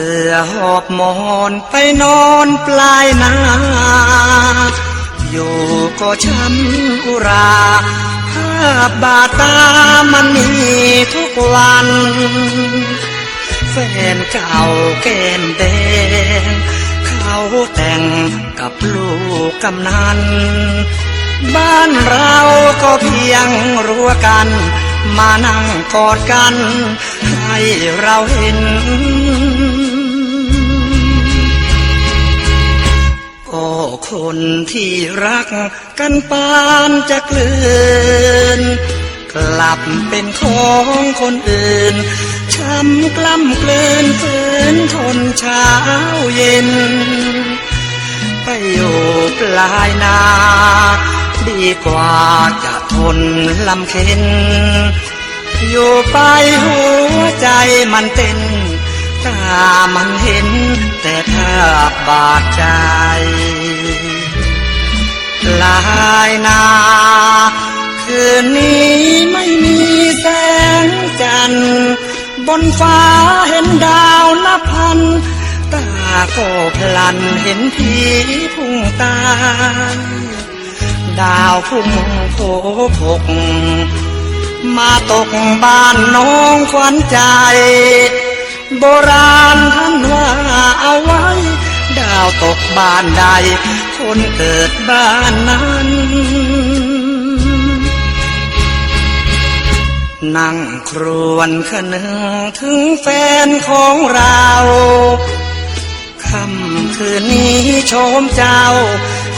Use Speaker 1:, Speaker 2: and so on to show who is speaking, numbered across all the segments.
Speaker 1: ือหอบหมอนไปนอนปลายนาอยู่ก็ช้ำอุราภาพบาดตามันมีทุกวัน แฟนเก่าแก้มแดง เขาแต่งกับลูกกำนัน บ้านเราก็เพียงรั้วกัน มานั่งกอดกัน ให้เราเห็น คนที่รักกันปานจะกลืน กลับเป็นของคนอื่น ช้ำกล้ำเกลืนฝืนทนเช้าเย็น ไปอยู่ปลายนา ดีกว่าจะทนลำเค็น อยู่ไปหัวใจมันเต้นตามันเห็นแต่ภาพบาดใจายนา คืนนี้ไม่มีแสงจันทร์ บนฟ้าเห็นดาวนับพัน ตาก็พลันเห็นผีพุ่งตา ดาวพุ่งโผพกมาตกบ้านน้องขวัญใจ โบราณท่านว่าเอาไว้ ดาวตกบ้านใด คนเกิดบ้านนั้น นั่งครวนคนึงถึงแฟนของเราค่ำคืนนี้ชมเจ้า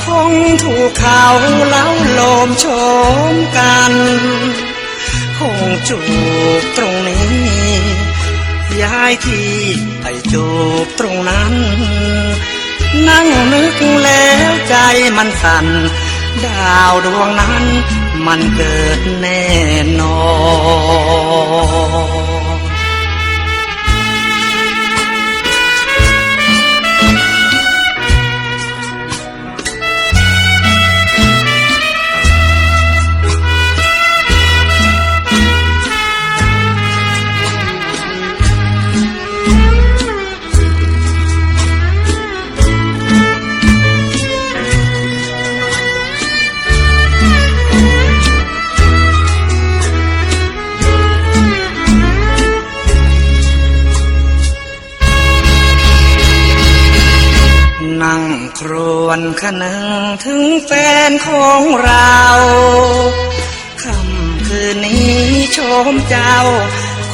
Speaker 1: คงถูกเขาเล้าโลมโชมกัน คงจูบตรงนี้ย้ายที่ไปจูบตรงนั้น นั่งนึกแล้วใจมันสั่น ดาวดวงนั้นมันเกิดแน่นอน วนคะนึงถึงแฟนของเราคำคืนนี้โชมเจ้า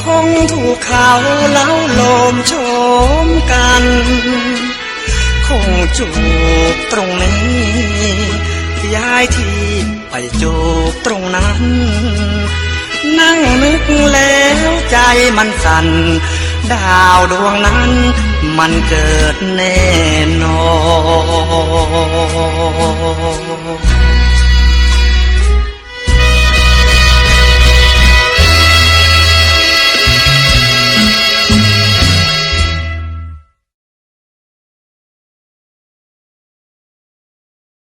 Speaker 1: คงถูกเขาเล้าลมโชมกัน คงจูบตรงนี้ย้ายที่ไปจูบตรงนั้น นั่งนึกแล้วใจมันสั่นดาวดวงนั้น มันเกิดแน่นอน